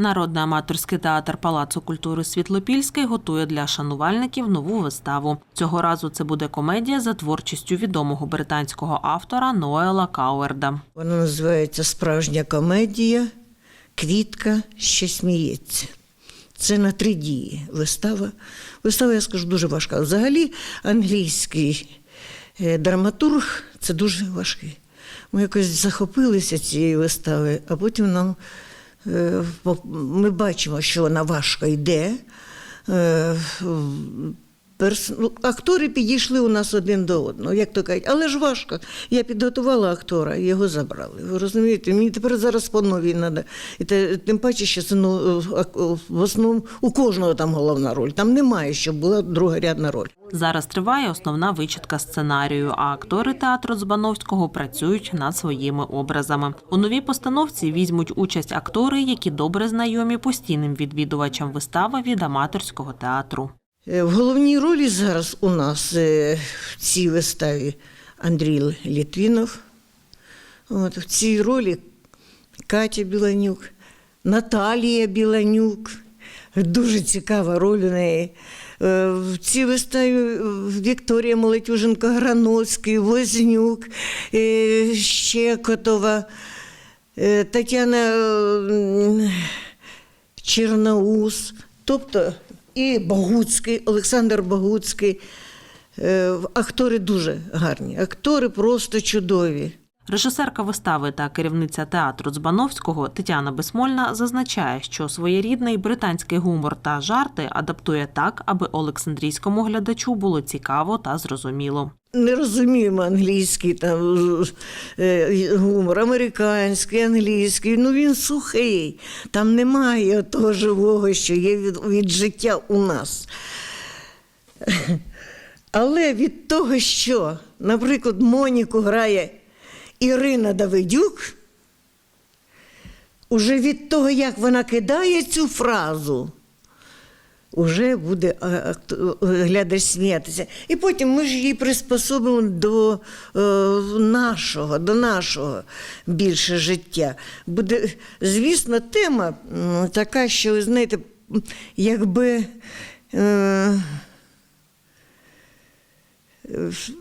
Народний аматорський театр Палацу культури Світлопільський готує для шанувальників нову виставу. Цього разу це буде комедія за творчістю відомого британського автора Ноела Кауерда. Вона називається Справжня комедія Квітка, що сміється. Це на три дії вистава. Вистава, я скажу, дуже важка. Взагалі, англійський е, драматург це дуже важкий. Ми якось захопилися цією виставою, а потім нам ми бачимо, що вона важко йде. Перс... ну, актори підійшли у нас один до одного, як то кажуть, але ж важко. Я підготувала актора, його забрали. Ви розумієте, мені тепер зараз по новій треба. І те, тим паче, що це ну, в основному у кожного там головна роль. Там немає, щоб була другорядна роль. Зараз триває основна вичитка сценарію, а актори театру Збановського працюють над своїми образами. У новій постановці візьмуть участь актори, які добре знайомі постійним відвідувачам вистави від аматорського театру. Е, В головній ролі зараз у нас е, в цій виставі Андрій Літвінов. От, в цій ролі Катя Біланюк, Наталія Біланюк. Дуже цікава роль у неї. Е, В цій виставі Вікторія Молодюженко, Грановський, Вознюк, Щекотова, Тетяна Черноус, тобто і Богуцький, Олександр Богуцький. Е, Актори дуже гарні, актори просто чудові. Режисерка вистави та керівниця театру Дзбановського Тетяна Безмольна зазначає, що своєрідний британський гумор та жарти адаптує так, аби Олександрійському глядачу було цікаво та зрозуміло. Не розуміємо англійський там е, гумор, американський, англійський. Ну він сухий. Там немає того живого, що є від, від життя у нас. Але від того, що, наприклад, Моніку грає Ірина Давидюк, уже від того, як вона кидає цю фразу, Уже буде а, акт- глядач сміятися. І потім ми ж її приспособимо до е, нашого, до нашого більше життя. Буде, звісно, тема така, що, ви знаєте, якби. Е, е,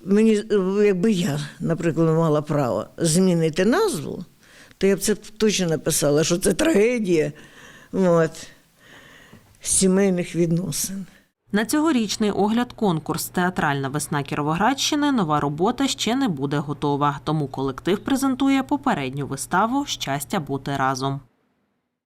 Мені, якби я, наприклад, мала право змінити назву, то я б це точно написала, що це трагедія от, сімейних відносин. На цьогорічний огляд конкурс Театральна весна Кіровоградщини нова робота ще не буде готова, тому колектив презентує попередню виставу Щастя бути разом.